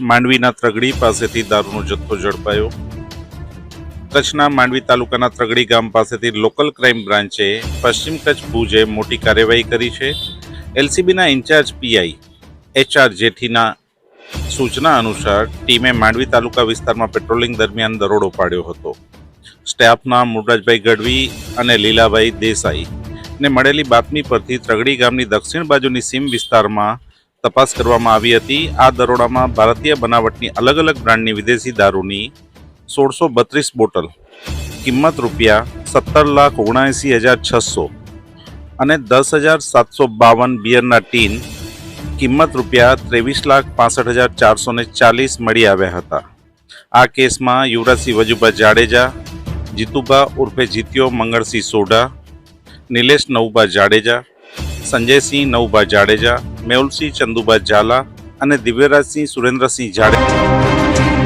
માંડવીના ત્રગડી પાસેથી દારૂનો જથ્થો ઝડપાયો. કચ્છના માંડવી તાલુકાના ત્રગડી ગામ પાસેથી લોકલ ક્રાઇમ બ્રાન્ચે પશ્ચિમ કચ્છ ભુજે મોટી કાર્યવાહી કરી છે. એલસીબીના ઇન્ચાર્જ પીઆઈ એચઆર જેઠીના સૂચના અનુસાર ટીમે માંડવી તાલુકા વિસ્તારમાં પેટ્રોલિંગ દરમિયાન દરોડો પાડ્યો હતો. સ્ટાફના મુરરાજભાઈ ગઢવી અને લીલાભાઈ દેસાઈ ને મળેલી બાતમી પરથી ત્રગડી ગામની દક્ષિણ બાજુની સીમ વિસ્તારમાં તપાસ કરવામાં આવી હતી. આ દરોડામાં ભારતીય બનાવટની અલગ અલગ બ્રાન્ડની વિદેશી દારૂની સોળસો બત્રીસ બોટલ, કિંમત રૂપિયા સત્તર લાખ ઓગણએંસી હજાર છસો અને દસ હજાર સાતસો બાવન બિયરના ટીન, કિંમત રૂપિયા ત્રેવીસ લાખ પાસઠ હજાર ચારસો ને ચાલીસ મળી આવ્યા હતા. આ કેસમાં યુવરાજસિંહ વજુભા જાડેજા, જીતુભા ઉર્ફે જીત્યો મંગળસિંહ સોઢા, નિલેશ નવુભા જાડેજા, સંજયસિંહ નવુભા જાડેજા મેહુલસિંહ ચંદુભા ઝાલા અને દિવ્યરાજસિંહ સુરેન્દ્રસિંહ જાડેજા.